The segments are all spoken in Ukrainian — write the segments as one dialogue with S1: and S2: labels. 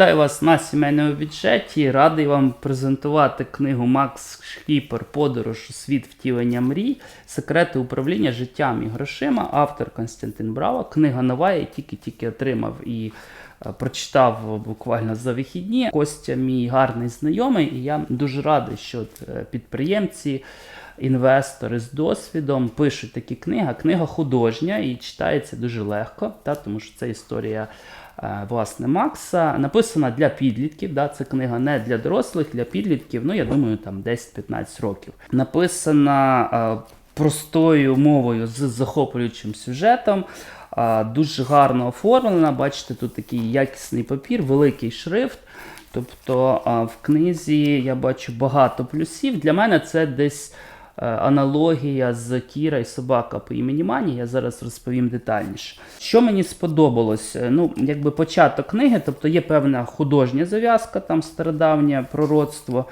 S1: Вітаю вас на сімейному бюджеті. Радий вам презентувати книгу Макс Шкіпер Подорож у світ втілення мрій. Секрети управління життям і грошима. Автор Константин Браво. Книга нова, я тільки-тільки отримав і прочитав буквально за вихідні. Костя, мій гарний знайомий, і я дуже радий, що е, підприємці. Інвестори з досвідом пишуть такі книги. Книга художня і читається дуже легко, та, тому що це історія е, власне Макса. Написана для підлітків. Да, це книга не для дорослих, для підлітків. Ну, я думаю, там 10-15 років. Написана е, простою мовою з захоплюючим сюжетом. Дуже гарно оформлена. Бачите, тут такий якісний папір, великий шрифт. Тобто в книзі я бачу багато плюсів. Для мене це десь е, аналогія з Кіра і собака по імені Мані. Я зараз розповім детальніше. Що мені сподобалось? Е, Ну, якби початок книги, тобто є певна художня зав'язка, там стародавнє пророцтво.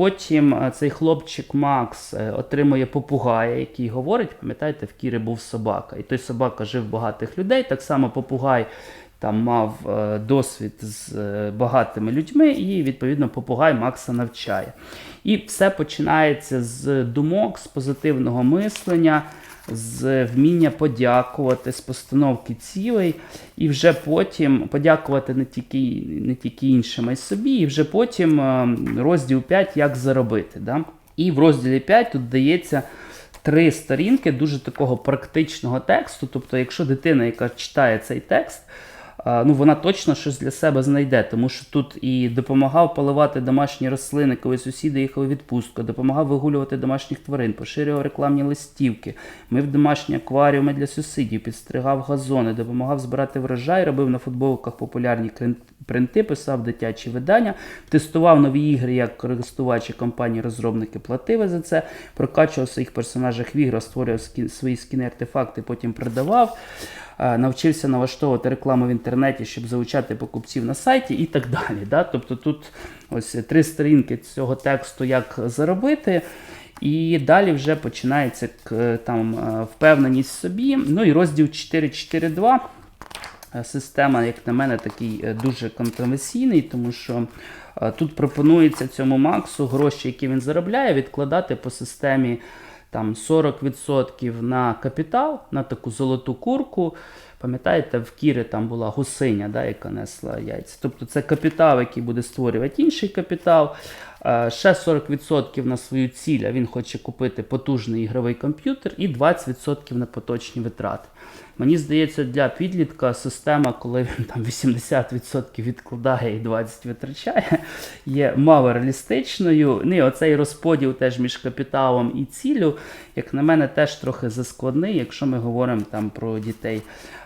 S1: Потім е, цей хлопчик Макс е, отримує попугая, який говорить, пам'ятаєте, в Кіри був собака. І той собака жив багатих людей. Так само попугай там мав е, досвід з е, багатими людьми, і відповідно попугай Макса навчає. І все починається з думок, з позитивного мислення, з вміння подякувати, з постановки цілей, і вже потім подякувати не тільки, не тільки іншим, а й собі, і вже потім е, розділ 5 як заробити. Да? І в розділі 5 тут дається три сторінки дуже такого практичного тексту. Тобто, якщо дитина, яка читає цей текст, ну вона точно щось для себе знайде, тому що тут і допомагав поливати домашні рослини, коли сусіди їхали відпустку, допомагав вигулювати домашніх тварин, поширював рекламні листівки, мив домашні акваріуми для сусідів, підстригав газони, допомагав збирати врожай, робив на футболках популярні принти, писав дитячі видання, тестував нові ігри як користувачі компанії розробники платили за це, прокачував своїх персонажів в іграх, створював скін, свої скіни артефакти, потім продавав. Е, навчився налаштовувати рекламу в інтернеті, щоб залучати покупців на сайті і так далі. Да? Тобто тут ось три сторінки цього тексту, як заробити. І далі вже починається там е, впевненість в собі. Ну і розділ 4.4.2. Е, Система, як на мене, такий е, дуже контроверсійний, тому що е, тут пропонується цьому Максу гроші, які він заробляє, відкладати по системі там 40% на капітал, на таку золоту курку. Пам'ятаєте, в Кіри там була гусиня, да, яка несла яйця. Тобто це капітал, який буде створювати інший капітал. Ще 40% на свою ціль, а він хоче купити потужний ігровий комп'ютер, і 20% на поточні витрати. Мені здається, для підлітка система, коли він там 80% відкладає і 20% витрачає, є мало реалістичною. Ну, оцей розподіл теж між капіталом і ціллю, як на мене, теж трохи заскладний, якщо ми говоримо там про дітей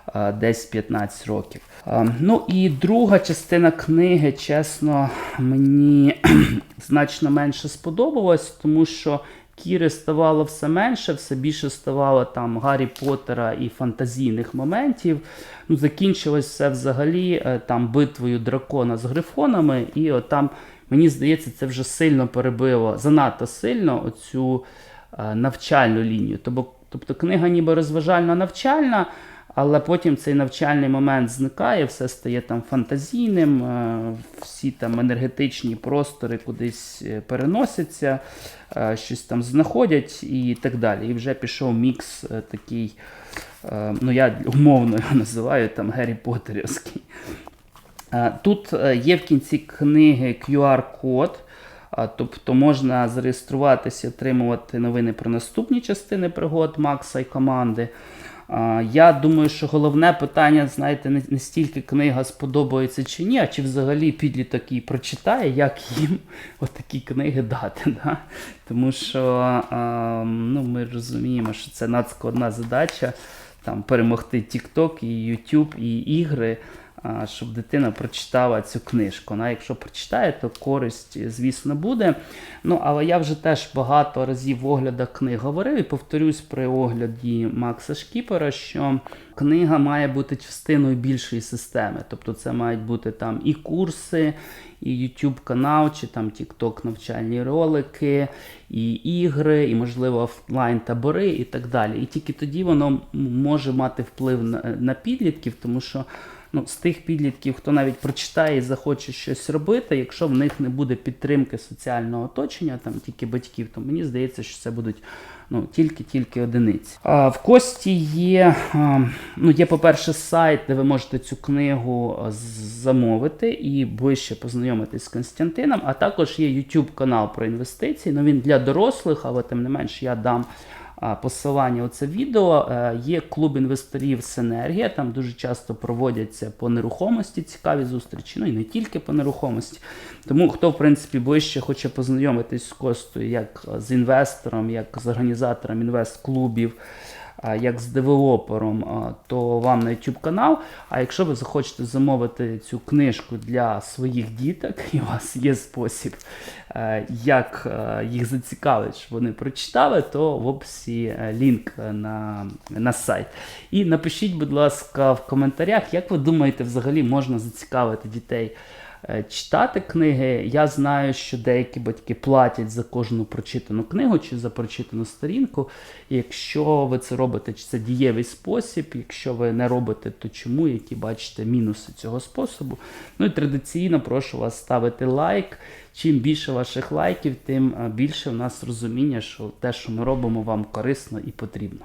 S1: а, десь 15 років. А, Ну і друга частина книги, чесно, мені значно менше сподобалась, тому що Кіри ставало все менше, все більше ставало там Гаррі Поттера і фантазійних моментів. Ну, закінчилось все взагалі е, там битвою дракона з грифонами, і от там, мені здається, це вже сильно перебило, занадто сильно оцю е, навчальну лінію. Тобто, книга ніби розважальна навчальна, але потім цей навчальний момент зникає, все стає там фантазійним, е, всі там енергетичні простори кудись е, переносяться, е, щось там знаходять і так далі. І вже пішов мікс такий, ну я умовно його називаю там Гаррі Поттерівський. Тут є в кінці книги QR-код, тобто можна зареєструватися отримувати новини про наступні частини пригод Макса і команди. Я думаю, що головне питання, знаєте, не, стільки книга сподобається чи ні, а чи взагалі підліток її прочитає, як їм отакі книги дати. Да? Тому що ну, ми розуміємо, що це надскладна задача там, перемогти TikTok і YouTube і ігри щоб дитина прочитала цю книжку. Вона, якщо прочитає, то користь, звісно, буде. Ну, але я вже теж багато разів в оглядах книг говорив і повторюсь при огляді Макса Шкіпера, що книга має бути частиною більшої системи. Тобто це мають бути там і курси, і YouTube канал, чи там TikTok навчальні ролики, і ігри, і, можливо, офлайн табори і так далі. І тільки тоді воно може мати вплив на, на підлітків, тому що ну, з тих підлітків, хто навіть прочитає і захоче щось робити, якщо в них не буде підтримки соціального оточення, там тільки батьків, то мені здається, що це будуть ну, тільки-тільки одиниці. А, в Кості є, а, ну, є, по-перше, сайт, де ви можете цю книгу замовити і ближче познайомитись з Константином, а також є YouTube канал про інвестиції. Ну, він для дорослих, але тим не менш я дам посилання у це відео. Е, Є клуб інвесторів Синергія. Там дуже часто проводяться по нерухомості цікаві зустрічі, ну і не тільки по нерухомості. Тому хто, в принципі, ближче хоче познайомитись з Костою як з інвестором, як з організатором інвест-клубів. А, Як з девелопером, то вам на YouTube канал. А якщо ви захочете замовити цю книжку для своїх діток, і у вас є спосіб, е, як е, їх зацікавить, щоб вони прочитали, то в описі е, лінк на, на сайт. І напишіть, будь ласка, в коментарях, як ви думаєте, взагалі можна зацікавити дітей е, читати книги. Я знаю, що деякі батьки платять за кожну прочитану книгу чи за прочитану сторінку. Якщо ви це робите, чи це дієвий спосіб, якщо ви не робите, то чому, які бачите мінуси цього способу. Ну і традиційно прошу вас ставити лайк. Чим більше ваших лайків, тим е, більше в нас розуміння, що те, що ми робимо, вам корисно і потрібно.